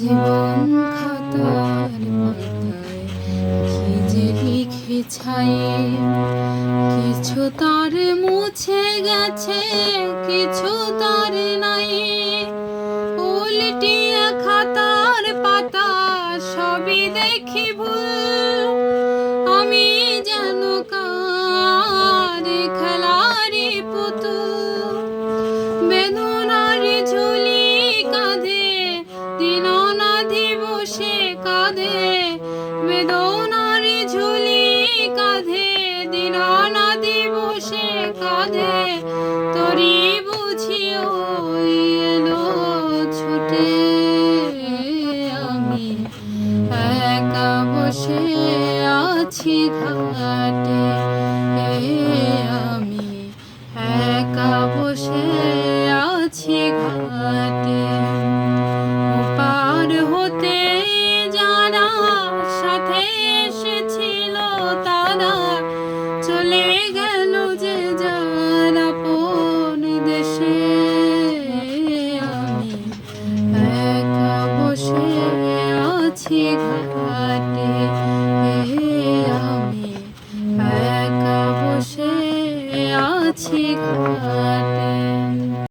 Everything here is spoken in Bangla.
জীবন খাতার যে লিখে ছায়ে কিছু তার মুছে গেছে কিছু তার নাই উল্টিয়া খাতার পাতা সবই দেখি ভুল বসে আছি ঘাটে আমি একা বসে আছি ঘাটে। পার হতে যারা সাথে এসেছিল তারা চলে গেল যে যারা পন দেশে। আমি একা বসে আছি ঘাটে। কাছে